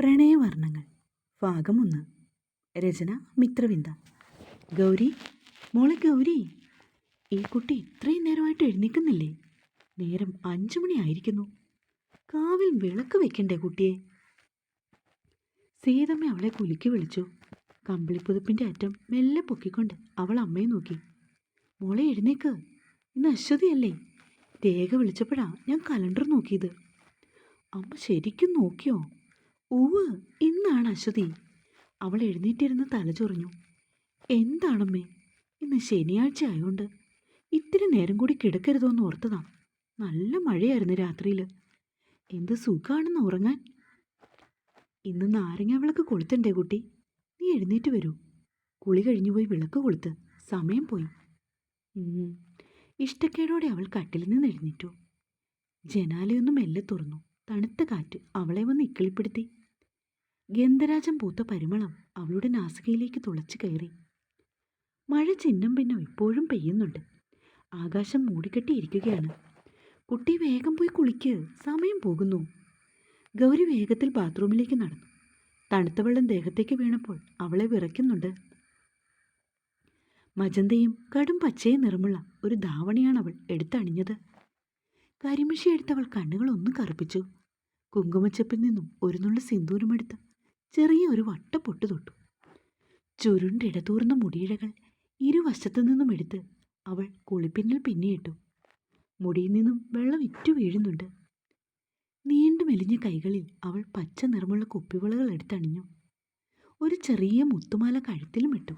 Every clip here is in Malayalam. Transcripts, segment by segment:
പ്രണയവർണങ്ങൾ. ഭാഗം ഒന്ന്. രചന മിത്രവിന്ദ. ഗൗരി മോളെ ഗൗരി ഈ കുട്ടി ഇത്രയും നേരമായിട്ട് എഴുന്നേക്കുന്നില്ലേ നേരം അഞ്ചു മണിയായിരിക്കുന്നു കാവിൽ വിളക്ക് വെക്കണ്ടേ കുട്ടിയെ? സീതമ്മ അവളെ കുലുക്കി വിളിച്ചു. കമ്പിളിപ്പുതുപ്പിന്റെ അറ്റം മെല്ലെ പൊക്കിക്കൊണ്ട് അവൾ അമ്മയെ നോക്കി. മോളെ എഴുന്നേക്ക്. ഇന്ന് അശ്വതിയല്ലേ? രേഖ വിളിച്ചപ്പോഴാ ഞാൻ കലണ്ടർ നോക്കിയത്. അമ്മ ശരിക്കും നോക്കിയോ? ഉവ് ഇന്നാണ് അശ്വതി. അവൾ എഴുന്നേറ്റിരുന്ന് തലചൊറിഞ്ഞു എന്താണമ്മേ ഇന്ന് ശനിയാഴ്ച ആയതുകൊണ്ട് ഇത്തിരി നേരം കൂടി കിടക്കരുതോന്ന് ഓർത്തതാ. നല്ല മഴയായിരുന്നു രാത്രിയിൽ എന്ത് സുഖമാണെന്ന് ഉറങ്ങാൻ. ഇന്ന് നാരങ്ങ വിളക്ക് കൊളുത്തണ്ടേ കുട്ടി. നീ എഴുന്നേറ്റ് വരൂ. കുളി കഴിഞ്ഞു പോയി വിളക്ക് കൊളുത്ത്. സമയം പോയി. ഇഷ്ടക്കേടോടെ അവൾ കട്ടിൽ നിന്ന് എഴുന്നേറ്റു. ജനാലയൊന്നും മെല്ലെ തുറന്നു. തണുത്ത കാറ്റ് അവളെ വന്ന് ഇക്കിളിപ്പെടുത്തി. ഗന്ധരാജം പൂത്ത പരിമളം അവളുടെ നാസികയിലേക്ക് തുളച്ചു കയറി. മഴ ചിഹ്നം ഭിന്നം ഇപ്പോഴും പെയ്യുന്നുണ്ട്. ആകാശം മൂടിക്കെട്ടിയിരിക്കുകയാണ്. കുട്ടി വേഗം പോയി കുളിക്ക്. സമയം പോകുന്നു. ഗൗരി വേഗത്തിൽ ബാത്റൂമിലേക്ക് നടന്നു. തണുത്ത വെള്ളം ദേഹത്തേക്ക് വീണപ്പോൾ അവളെ വിറയ്ക്കുന്നുണ്ട്. മജന്തയും കടും പച്ചയും നിറമുള്ള ഒരു ധാവണിയാണ് അവൾ എടുത്തണിഞ്ഞത്. കരിമിഷി എടുത്തവൾ ഒന്ന് കറുപ്പിച്ചു. കുങ്കുമച്ചപ്പിൽ നിന്നും ഒരു നുള്ളു സിന്ദൂരമെടുത്ത് ചെറിയ ഒരു വട്ട പൊട്ട് തൊട്ടു. ചുരുണ്ടിടതൂർന്ന മുടിയിഴകൾ ഇരുവശത്തു നിന്നും എടുത്ത് അവൾ കുളിപ്പിന്നിൽ പിന്നിയിട്ടു. മുടിയിൽ നിന്നും വെള്ളം ഇറ്റു വീഴുന്നുണ്ട്. നീണ്ടു മെലിഞ്ഞ കൈകളിൽ അവൾ പച്ച നിറമുള്ള കുപ്പിവളകൾ എടുത്തണിഞ്ഞു. ഒരു ചെറിയ മുത്തുമാല കഴുത്തിലും ഇട്ടു.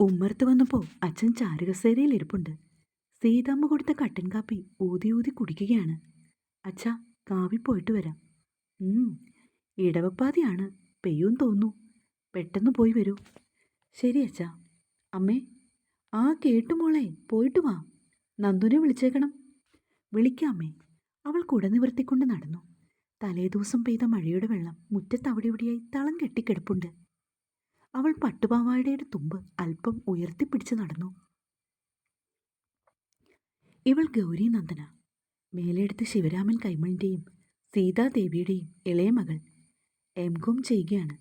ഉമ്മർത്ത് വന്നപ്പോൾ അച്ഛൻ ചാരുകസേരയിൽ ഇരിപ്പുണ്ട്. സീതാമ്മ കൊടുത്ത കട്ടൻ കാപ്പി ഊതി ഊതി കുടിക്കുകയാണ്. അച്ഛാ കാവി പോയിട്ട് വരാം. ഇടവപ്പാതിയാണ്. പെയ്യും തോന്നു പെട്ടെന്ന് പോയി വരൂ. ശരി അച്ഛാ. അമ്മേ ആ കേട്ടു മോളെ പോയിട്ട് വാ. നന്ദുനെ വിളിച്ചേക്കണം. വിളിക്കാമേ അവൾ കുട നിവർത്തിക്കൊണ്ട് നടന്നു തലേദിവസം പെയ്ത മഴയുടെ വെള്ളം മുറ്റത്ത് അവിടെ ഇവിടെയായി തളം കെട്ടിക്കിടപ്പുണ്ട്. അവൾ പട്ടുപാവാടയുടെ തുമ്പ് അല്പം ഉയർത്തിപ്പിടിച്ച് നടന്നു. ഇവൾ ഗൗരി നന്ദന. മേലെടുത്ത് ശിവരാമൻ കൈമളിന്റെയും സീതാദേവിയുടെയും ഇളയ മകൾ എം കോം ചെയ്യുകയാണ്.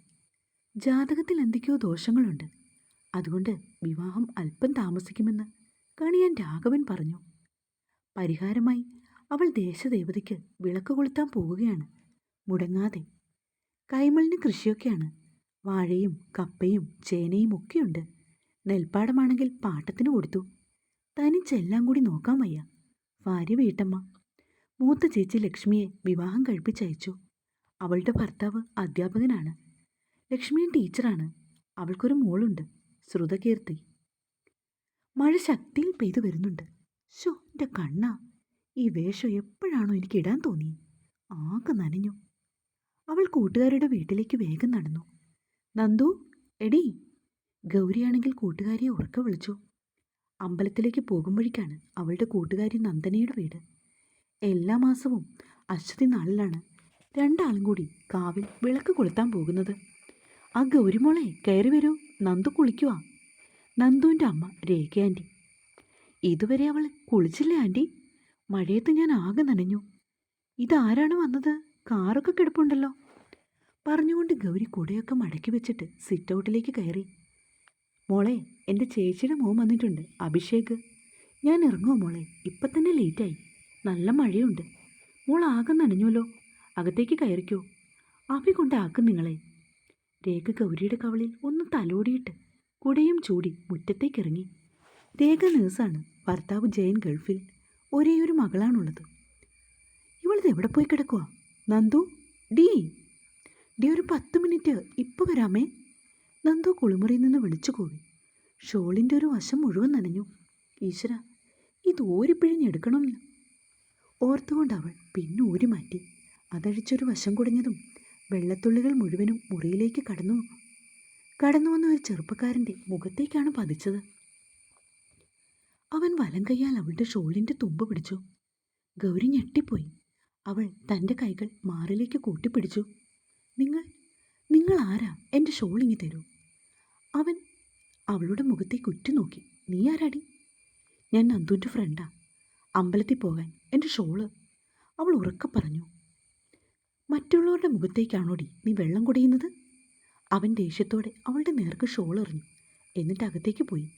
ജാതകത്തിൽ എന്തൊക്കെയോ ദോഷങ്ങളുണ്ട്. അതുകൊണ്ട് വിവാഹം അല്പം താമസിക്കുമെന്ന് കണിയാൻ രാഘവൻ പറഞ്ഞു. പരിഹാരമായി അവൾ ദേശദേവതയ്ക്ക് വിളക്ക് കൊളുത്താൻ പോവുകയാണ്. മുടങ്ങാതെ. കൈമളിന് കൃഷിയൊക്കെയാണ്. വാഴയും കപ്പയും ചേനയും ഒക്കെയുണ്ട്. നെൽപ്പാടമാണെങ്കിൽ പാട്ടത്തിന് കൊടുത്തു. തനിച്ചെല്ലാം കൂടി നോക്കാൻ വയ്യ. ഭാര്യ വീട്ടമ്മ. മൂത്ത ചേച്ചി ലക്ഷ്മിയെ വിവാഹം കഴിപ്പിച്ചയച്ചു. അവളുടെ ഭർത്താവ് അധ്യാപകനാണ്. ലക്ഷ്മിയും ടീച്ചറാണ്. അവൾക്കൊരു മോളുണ്ട്. ശ്രുതകീർത്തി. മഴ ശക്തിയിൽ പെയ്തു വരുന്നുണ്ട്. ശോ എന്റെ കണ്ണ. ഈ വേഷം എപ്പോഴാണോ എനിക്ക് ഇടാൻ തോന്നി ആകെ നനഞ്ഞു. അവൾ കൂട്ടുകാരുടെ വീട്ടിലേക്ക് വേഗം നടന്നു. നന്ദു എടി. ഗൗരിയാണെങ്കിൽ കൂട്ടുകാരിയെ ഉറക്കെ വിളിച്ചു. അമ്പലത്തിലേക്ക് പോകുമ്പോഴേക്കാണ് അവളുടെ കൂട്ടുകാരി നന്ദനയുടെ വീട്. എല്ലാ മാസവും അശ്വതി നാളിലാണ് രണ്ടാളും കൂടി കാവിൽ വിളക്ക് കൊളുത്താൻ പോകുന്നത്. ആ ഗൗരിമോളെ കയറി വരൂ. നന്ദു കുളിക്കുക നന്ദുവിന്റെ അമ്മ രേഖ ആന്റി. ഇതുവരെ അവൾ കുളിച്ചില്ലേ ആന്റി? മഴയത്ത് ഞാൻ ആകെ നനഞ്ഞു. ഇതാരാണ് വന്നത്? കാറൊക്കെ കിടപ്പുണ്ടല്ലോ. പറഞ്ഞുകൊണ്ട് ഗൗരി കുടയൊക്കെ മടക്കി വെച്ചിട്ട് സിറ്റ് ഔട്ടിലേക്ക് കയറി. മോളെ എന്റെ ചേച്ചിയുടെ മോൻ വന്നിട്ടുണ്ട്. അഭിഷേക്. ഞാൻ ഇറങ്ങുമോ മോളെ? ഇപ്പം തന്നെ ലേറ്റായി. നല്ല മഴയുണ്ട്. മോൾ ആകെ നനഞ്ഞുവല്ലോ. അകത്തേക്ക് കയറിക്കോ. അഭി കൊണ്ടാക്കും നിങ്ങളെ. രേഖ ഗൗരിയുടെ കവളിൽ ഒന്ന് തലോടിയിട്ട് കുടയും ചൂടി മുറ്റത്തേക്കിറങ്ങി. രേഖ നേഴ്സാണ്. ഭർത്താവ് ജയൻ ഗൾഫിൽ ഒരേ ഒരു മകളാണുള്ളത്. ഇവളിത് എവിടെ പോയി കിടക്കുക നന്ദു? ഡീ? ഡി ഒരു പത്ത് മിനിറ്റ്. ഇപ്പോൾ വരാമേ. നന്ദു കുളിമുറിയിൽ നിന്ന് വിളിച്ചു കൂവി. ഷോളിന്റെ ഒരു വശം മുഴുവൻ നനഞ്ഞു. ഈശ്വര ഇത് ഓരിപ്പിഴിഞ്ഞെടുക്കണം ഓർത്തുകൊണ്ട് അവൾ പിന്നെ ഊരി മാറ്റി. അതഴിച്ചൊരു വശം കുടഞ്ഞതും വെള്ളത്തുള്ളികൾ മുഴുവനും മുറിയിലേക്ക് കടന്നു. കടന്നു വന്ന ഒരു ചെറുപ്പക്കാരന്റെ മുഖത്തേക്കാണ് പതിച്ചത്. അവൻ വലം കൈയാൽ അവളുടെ ഷോളിന്റെ തുമ്പ് പിടിച്ചു. ഗൗരി ഞെട്ടിപ്പോയി. അവൾ തന്റെ കൈകൾ മാറിലേക്ക് കൂട്ടിപ്പിടിച്ചു. നിങ്ങൾ നിങ്ങൾ ആരാ? എന്റെ ഷോളിങ്ങി തരൂ. അവൻ അവളുടെ മുഖത്തേക്ക് ഉറ്റുനോക്കി. നീ ആരാടി? ഞാൻ നന്ദുവിന്റെ ഫ്രണ്ടാ അമ്പലത്തിൽ പോകാൻ. എന്റെ ഷോൾ. അവൾ ഉറക്കെ പറഞ്ഞു. മറ്റുള്ളവരുടെ മുഖത്തേക്കാണോടി നീ വെള്ളം കുടിയുന്നത്? അവൻ ദേഷ്യത്തോടെ അവളുടെ നേർക്ക് ഷോൾ എറിഞ്ഞു. എന്നിട്ട് അകത്തേക്ക് പോയി.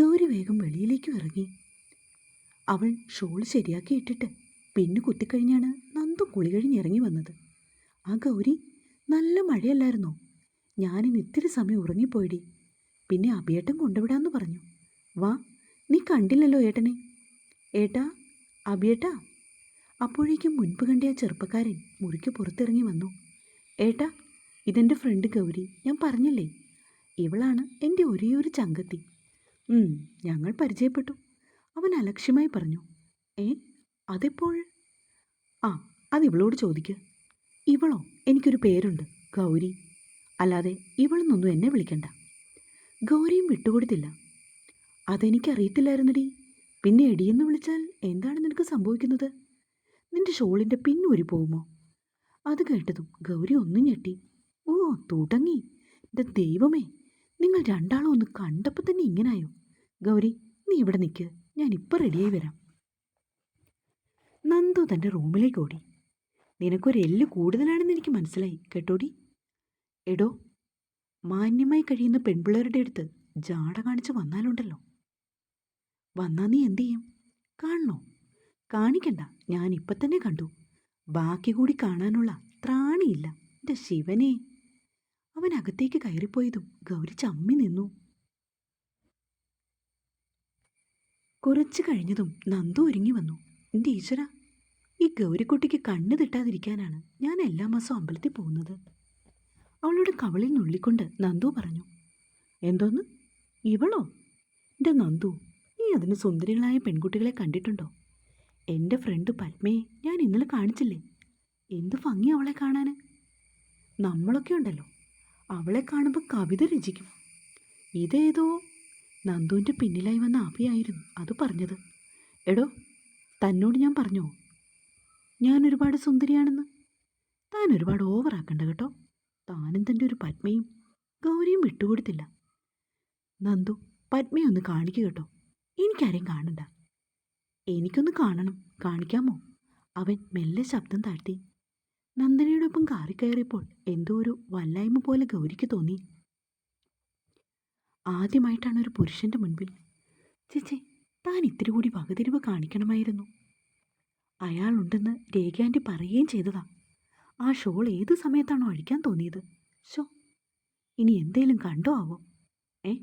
ഗൗരി വേഗം വെളിയിലേക്ക് ഇറങ്ങി. അവൾ ഷോൾ ശരിയാക്കി ഇട്ടിട്ട് പിന്നെ കുത്തിക്കഴിഞ്ഞാണ് നന്ദു കുളി കഴിഞ്ഞിറങ്ങി വന്നത്. ആ ഗൗരി നല്ല മഴയല്ലായിരുന്നോ? ഞാനിന്ന് ഇത്തിരി സമയം ഉറങ്ങിപ്പോയിടി. പിന്നെ അഭിയേട്ടൻ കൊണ്ടുവിടാമെന്ന് പറഞ്ഞു. വാ നീ കണ്ടില്ലല്ലോ ഏട്ടനെ. ഏട്ടാ അഭിയേട്ടാ. അപ്പോഴേക്കും മുൻപ് കണ്ട ആ ചെറുപ്പക്കാരൻ മുറിക്ക് പുറത്തിറങ്ങി വന്നു. ഏട്ടാ ഇതെന്റെ ഫ്രണ്ട് ഗൗരി. ഞാൻ പറഞ്ഞില്ലേ? ഇവളാണ് എന്റെ ഒരേ ഒരു ചങ്കത്തി ഞങ്ങൾ പരിചയപ്പെട്ടു. അവൻ അലക്ഷ്യമായി പറഞ്ഞു. ഏ അതെപ്പോൾ? ആ അത് ഇവളോട് ചോദിക്ക്. ഇവളോ? എനിക്കൊരു പേരുണ്ട് ഗൗരി. അല്ലാതെ ഇവളെന്നൊന്നും എന്നെ വിളിക്കണ്ട. ഗൗരിയും വിട്ടുകൊടുത്തില്ല. അതെനിക്കറിയത്തില്ലായിരുന്നടി. പിന്നെ എടിയെന്ന് വിളിച്ചാൽ എന്താണ് നിനക്ക് സംഭവിക്കുന്നത്? നിന്റെ ഷോളിന്റെ പിന്നൂരി പോകുമോ അത് കേട്ടതും ഗൗരി ഒന്നും ഞെട്ടി. ഓ തുടങ്ങി. എന്റെ ദൈവമേ നിങ്ങൾ രണ്ടാളും ഒന്ന് കണ്ടപ്പോൾ തന്നെ ഇങ്ങനായോ? ഗൗരി നീ ഇവിടെ നിൽക്ക് ഞാൻ ഇപ്പം റെഡിയായി വരാം. നന്ദു തന്റെ റൂമിലേക്ക് ഓടി. നിനക്കൊരു എല്ല് കൂടുതലാണെന്ന് എനിക്ക് മനസ്സിലായി. കേട്ടോടി? എടോ മാന്യമായി കഴിയുന്ന പെൺപിള്ളേരുടെ അടുത്ത് ജാട കാണിച്ച് വന്നാലുണ്ടല്ലോ. വന്നാ നീ എന്തു ചെയ്യും? കാണണോ? കാണിക്കണ്ട. ഞാൻ ഇപ്പൊ തന്നെ കണ്ടു. ബാക്കി കൂടി കാണാനുള്ള ത്രാണിയില്ല. എന്റെ ശിവനെ. അവൻ അകത്തേക്ക് കയറിപ്പോയതും ഗൗരി ചമ്മി നിന്നു. കുറച്ചു കഴിഞ്ഞതും നന്ദു ഒരുങ്ങി വന്നു. എന്റെ ഈശ്വര ഈ ഗൗരിക്കുട്ടിക്ക് കണ്ണു തിട്ടാതിരിക്കാനാണ് ഞാൻ എല്ലാ മാസവും അമ്പലത്തിൽ പോകുന്നത്. അവളുടെ കവളിൽ നുള്ളിക്കൊണ്ട് നന്ദു പറഞ്ഞു എന്തോന്ന്? ഇവളോ? എന്റെ നന്ദു നീ അതിന് സുന്ദരികളായ പെൺകുട്ടികളെ കണ്ടിട്ടുണ്ടോ? എന്റെ ഫ്രണ്ട് പത്മയെ ഞാൻ ഇന്നലെ കാണിച്ചില്ലേ? എന്ത് ഭംഗി അവളെ കാണാൻ നമ്മളൊക്കെ ഉണ്ടല്ലോ. അവളെ കാണുമ്പോൾ കവിത രചിക്കും. ഇതേതോ നന്ദുവിന്റെ പിന്നിലായി വന്ന അഭിയായിരുന്നു അത് പറഞ്ഞത്. എടോ തന്നോട് ഞാൻ പറഞ്ഞോ? ഞാൻ ഒരുപാട് സുന്ദരിയാണെന്ന്. താൻ ഒരുപാട് ഓവറാക്കണ്ട കേട്ടോ. താനും തന്റെ ഒരു പത്മയും ഗൗരിയും വിട്ടുകൊടുത്തില്ല. നന്ദു പത്മയെ ഒന്ന് കാണിക്കുക കേട്ടോ. എനിക്കാരെയും കാണണ്ട. എനിക്കൊന്ന് കാണണം. കാണിക്കാമോ? അവൻ മെല്ലെ ശബ്ദം താഴ്ത്തി. നന്ദനയോടൊപ്പം കാറി കയറിയപ്പോൾ എന്തോ ഒരു വല്ലായ്മ പോലെ ഗൗരിക്ക് തോന്നി. ആദ്യമായിട്ടാണ് ഒരു പുരുഷന്റെ മുൻപിൽ. ചേച്ചി താൻ ഇത്തിരി കൂടി വകതിരിവ് കാണിക്കണമായിരുന്നു. അയാളുണ്ടെന്ന് രേഖാന്റെ പറയുകയും ചെയ്തതാ. ആ ഷോൾ ഏത് സമയത്താണോ അഴിക്കാൻ തോന്നിയത്? ഷോ ഇനി എന്തേലും കണ്ടോ ആവോ? ഏ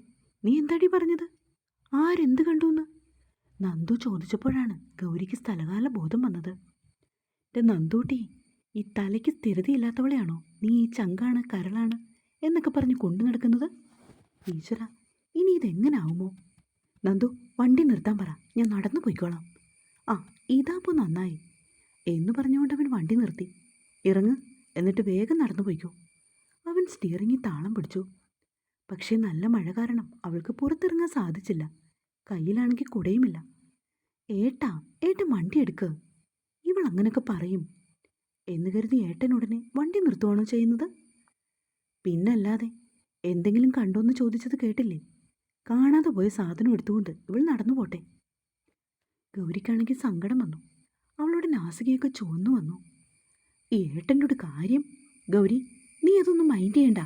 നീ എന്താടി പറഞ്ഞത്? ആരെന്ത് കണ്ടുവെന്ന് നന്ദു ചോദിച്ചപ്പോഴാണ് ഗൗരിക്ക് സ്ഥലകാല ബോധം വന്നത്. എന്റെ നന്ദൂട്ടി ഈ തലയ്ക്ക് സ്ഥിരതയില്ലാത്തവളെയാണോ? നീ ഈ ചങ്കാണ് കരളാണ് എന്നൊക്കെ പറഞ്ഞ് കൊണ്ടു നടക്കുന്നത്? ഈശ്വര ഇനി ഇതെങ്ങനാവുമോ? നന്ദു വണ്ടി നിർത്താൻ പറ. ഞാൻ നടന്നു പോയിക്കോളാം. ആ ഇതാപ്പോ നന്നായി. എന്ന് പറഞ്ഞുകൊണ്ട് അവൻ വണ്ടി നിർത്തി. ഇറങ്ങ് എന്നിട്ട് വേഗം നടന്നു പോയിക്കോ. അവൻ സ്റ്റിയറിങ്ങി താളം പിടിച്ചു. പക്ഷേ നല്ല മഴ കാരണം അവൾക്ക് പുറത്തിറങ്ങാൻ സാധിച്ചില്ല. കയ്യിലാണെങ്കിൽ കുടയുമില്ല. ഏട്ടാ ഏട്ടൻ വണ്ടി എടുക്ക്. ഇവൾ അങ്ങനെയൊക്കെ പറയും. എന്ന് കരുതി ഏട്ടൻ ഉടനെ വണ്ടി നിർത്തുവാണോ ചെയ്യുന്നത്? പിന്നല്ലാതെ എന്തെങ്കിലും കണ്ടോന്ന് ചോദിച്ചത് കേട്ടില്ലേ? കാണാതെ പോയ സാധനം എടുത്തുകൊണ്ട് ഇവൾ നടന്നു പോട്ടെ. ഗൗരിക്കാണെങ്കിൽ സങ്കടം വന്നു. അവളുടെ നാസികയൊക്കെ ചുവന്നു വന്നു. ഈ ഏട്ടന്റെ ഒരു കാര്യം? ഗൗരി നീ അതൊന്നും മൈൻഡ് ചെയ്യണ്ട.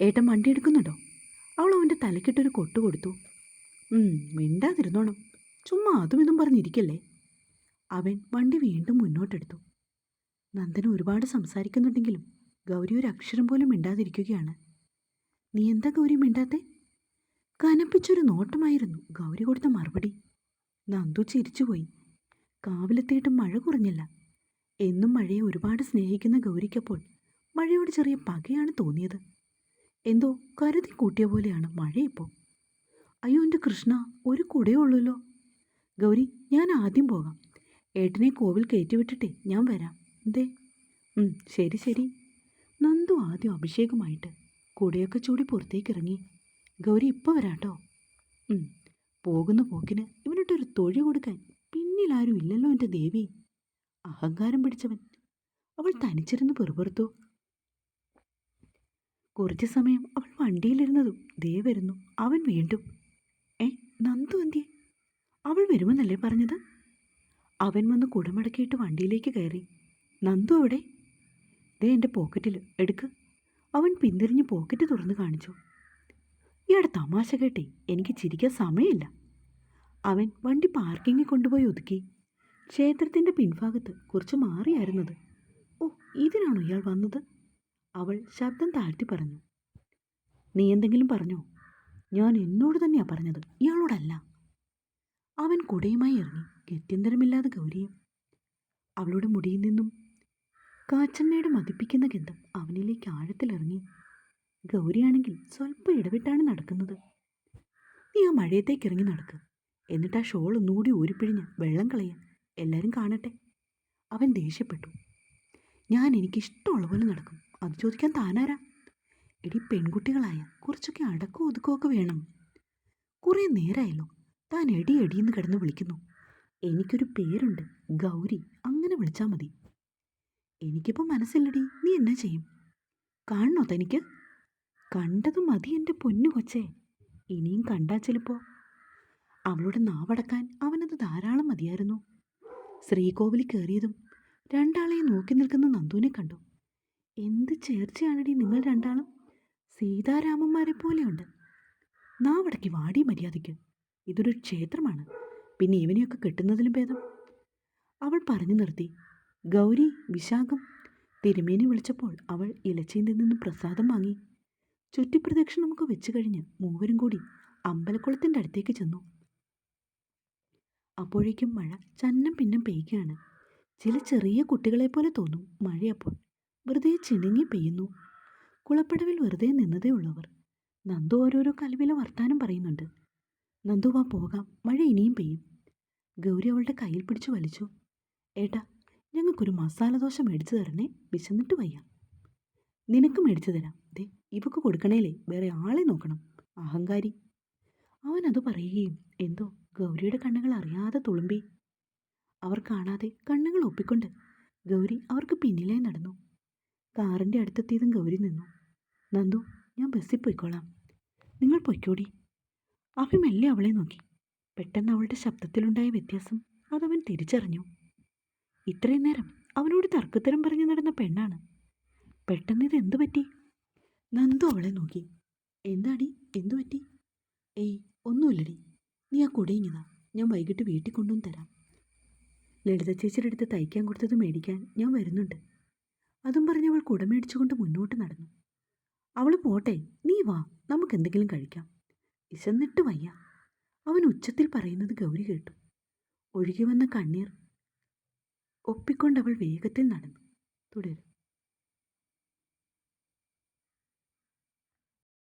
ഏട്ടൻ വണ്ടി എടുക്കുന്നുണ്ടോ? അവൾ അവന്റെ തലക്കിട്ടൊരു കൊട്ടു കൊടുത്തു. മിണ്ടാതിരുന്നോണം. ചുമ്മാ അതും ഇതും പറഞ്ഞിരിക്കല്ലേ? അവൻ വണ്ടി വീണ്ടും മുന്നോട്ടെടുത്തു. നന്ദന ഒരുപാട് സംസാരിക്കുന്നുണ്ടെങ്കിലും ഗൗരി ഒരു അക്ഷരം പോലും മിണ്ടാതിരിക്കുകയാണ്. നീ എന്താ ഗൗരി മിണ്ടാത്തെ? കനപ്പിച്ചൊരു നോട്ടമായിരുന്നു ഗൗരി കൊടുത്ത മറുപടി. നന്ദു ചിരിച്ചുപോയി. കാവിലെത്തിയിട്ടും മഴ കുറഞ്ഞില്ല. എന്നും മഴയെ ഒരുപാട് സ്നേഹിക്കുന്ന ഗൗരിക്കപ്പോൾ മഴയോട് ചെറിയ പകയാണ് തോന്നിയത്. എന്തോ കരുതി കൂട്ടിയ പോലെയാണ് മഴ ഇപ്പോൾ അയ്യോ എന്റെ കൃഷ്ണ ഒരു കുടയേ ഉള്ളൂല്ലോ ഗൗരി ഞാൻ ആദ്യം പോകാം. ഏട്ടനെ കോവിൽ കയറ്റിവിട്ടിട്ടേ ഞാൻ വരാം. ദേ. ശരി ശരി. നന്ദു ആദ്യം അഭിഷേകമായിട്ട് കുടയൊക്കെ ചൂടി പുറത്തേക്ക് ഇറങ്ങി ഗൗരി ഇപ്പോൾ വരാട്ടോ. പോകുന്ന പോക്കിന് ഇവനിട്ടൊരു തൊഴി കൊടുക്കാൻ പിന്നിലാരും ഇല്ലല്ലോ എന്റെ ദേവി. അഹങ്കാരം പിടിച്ചവൻ. അവൾ തനിച്ചിരുന്ന് പെറുപെറുത്തു. കുറച്ച് സമയം അവൾ വണ്ടിയിലിരുന്നതും ദേ വരുന്നു. അവൻ വീണ്ടും ഏ നന്ദു എന്തിയെ? അവൾ വരുമെന്നല്ലേ പറഞ്ഞത്? അവൻ വന്ന് കുടമടക്കിയിട്ട് വണ്ടിയിലേക്ക് കയറി. നന്ദു അവിടെ ദേ എന്റെ പോക്കറ്റിൽ എടുക്ക്. അവൻ പിന്തിരിഞ്ഞ് പോക്കറ്റ് തുറന്ന് കാണിച്ചു. ഇയാടെ തമാശ കേട്ടേ എനിക്ക് ചിരിക്കാൻ സമയമില്ല. അവൻ വണ്ടി പാർക്കിങ്ങിൽ കൊണ്ടുപോയി ഒതുക്കി. ക്ഷേത്രത്തിന്റെ പിൻഭാഗത്ത് കുറച്ച് മാറിയായിരുന്നത്. ഓ ഇതിനാണോ ഇയാൾ വന്നത്? അവൾ ശബ്ദം താഴ്ത്തി പറഞ്ഞു. നീ എന്തെങ്കിലും പറഞ്ഞോ? ഞാൻ എന്നോട് തന്നെയാ പറഞ്ഞത്. ഇയാളോടല്ല. അവൻ കുടയുമായി ഇറങ്ങി. ഗത്യന്തരമില്ലാതെ ഗൗരിയും അവളുടെ മുടിയിൽ നിന്നും കാച്ചമ്മയുടെ മതിപ്പിക്കുന്ന ഗന്ധം അവനിലേക്ക് ആഴത്തിലിറങ്ങി. ഗൗരിയാണെങ്കിൽ സ്വല്പം ഇടവിട്ടാണ് നടക്കുന്നത്. നീ ആ മഴയത്തേക്ക് ഇറങ്ങി നടക്ക്. എന്നിട്ട് ആ ഷോൾ ഒന്നുകൂടി ഊരിപ്പിഴിഞ്ഞ് വെള്ളം കളയാൻ എല്ലാവരും കാണട്ടെ. അവൻ ദേഷ്യപ്പെട്ടു. ഞാൻ എനിക്കിഷ്ടമുള്ള പോലെ നടക്കും. അത് ചോദിക്കാൻ താനാരാ? എടി പെൺകുട്ടികളായ കുറച്ചൊക്കെ അടക്കോ ഒതുക്കമൊക്കെ വേണം. കുറേ നേരമായല്ലോ താൻ എടി എടിയെന്ന് കിടന്ന് വിളിക്കുന്നു. എനിക്കൊരു പേരുണ്ട്. ഗൗരി. അങ്ങനെ വിളിച്ചാൽ മതി. എനിക്കിപ്പോൾ മനസ്സില്ലടി. നീ എന്നാ ചെയ്യും? കാണണോ തനിക്ക്? കണ്ടത് മതി എന്റെ പൊന്നു കൊച്ചേ. ഇനിയും കണ്ടാ ചിലപ്പോൾ അവളുടെ നാവടക്കാൻ അവനത് ധാരാളം മതിയായിരുന്നു. ശ്രീകോവിൽ കയറിയതും രണ്ടാളെയും നോക്കി നിൽക്കുന്ന നന്ദുവിനെ കണ്ടു. എന്ത് ചേർച്ചയാണടി നിങ്ങൾ രണ്ടാളും? സീതാരാമന്മാരെ പോലെയുണ്ട് നാവടക്കി വാടി മര്യാദയ്ക്ക്. ഇതൊരു ക്ഷേത്രമാണ്. പിന്നെ ഇവനെയൊക്കെ കിട്ടുന്നതിലും ഭേദം. അവൾ പറഞ്ഞു നിർത്തി. ഗൗരി വിശാഖം തിരുമേനി വിളിച്ചപ്പോൾ അവൾ ഇലച്ചീന്തിൽ നിന്ന് പ്രസാദം വാങ്ങി. ചുറ്റിപ്രദക്ഷിണമൊക്കെ വെച്ചു കഴിഞ്ഞ് മൂവരും കൂടി അമ്പലക്കുളത്തിന്റെ അടുത്തേക്ക് ചെന്നു. അപ്പോഴേക്കും മഴ ചന്നം പിന്നം പെയ്യുകയാണ്. ചില ചെറിയ കുട്ടികളെ പോലെ തോന്നും മഴയപ്പോൾ. വെറുതെ ചിണുങ്ങി പെയ്യുന്നു. കുളപ്പടവിൽ വെറുതെ നിന്നതേ ഉള്ളവർ. നന്ദു ഓരോരോ കലവിലെ വർത്താനം പറയുന്നുണ്ട്. നന്ദു വാ പോകാം മഴ ഇനിയും പെയ്യും. ഗൗരി അവളുടെ കയ്യിൽ പിടിച്ചു വലിച്ചു. ഏട്ടാ ഞങ്ങൾക്കൊരു മസാല ദോശ മേടിച്ചു തരണേ വിശന്നിട്ട് വയ്യ. നിനക്ക് മേടിച്ചു തരാം. ദേ ഇവക്ക് കൊടുക്കണേലേ വേറെ ആളെ നോക്കണം. അഹങ്കാരി. അവൻ അത് പറയുകയും എന്തോ ഗൗരിയുടെ കണ്ണുകൾ അറിയാതെ തുളുമ്പി. അവർ കാണാതെ കണ്ണുകൾ ഒപ്പിക്കൊണ്ട് ഗൗരി അവർക്ക് പിന്നിലായി നടന്നു. കാറിന്റെ അടുത്തെത്തിയതും ഗൗരി നിന്നു. നന്ദു ഞാൻ ബസ്സിൽ പോയിക്കോളാം. നിങ്ങൾ പൊയ്ക്കോടി. അഭി മെല്ലെ അവളെ നോക്കി. പെട്ടെന്ന് അവളുടെ ശബ്ദത്തിലുണ്ടായ വ്യത്യാസം അതവൻ തിരിച്ചറിഞ്ഞു. ഇത്രയും നേരം അവനോട് തർക്കത്തരം പറഞ്ഞു നടന്ന പെണ്ണാണ്. പെട്ടെന്ന് ഇത് എന്തു പറ്റി? നന്ദു അവളെ നോക്കി. എന്താടി? എന്തു പറ്റി? ഏയ് ഒന്നുമില്ലടി. നീ ആ കുടയിങ്ങതാ ഞാൻ വൈകിട്ട് വീട്ടിൽ കൊണ്ടുവന്ന് തരാം. ലളിത ചേച്ചിയുടെ അടുത്ത് തയ്ക്കാൻ കൊടുത്തത് മേടിക്കാൻ ഞാൻ വരുന്നുണ്ട്. അതും പറഞ്ഞ് അവൾ കുട മേടിച്ചുകൊണ്ട് മുന്നോട്ട് നടന്നു. അവൾ പോട്ടെ നീ വാ നമുക്ക് എന്തെങ്കിലും കഴിക്കാം. വിശന്നിട്ട് വയ്യ. അവൻ ഉച്ചത്തിൽ പറയുന്നത് ഗൗരി കേട്ടു. ഒഴുകി വന്ന കണ്ണീർ ഒപ്പിക്കൊണ്ടവൾ വേഗത്തിൽ നടന്നു. തുടരും.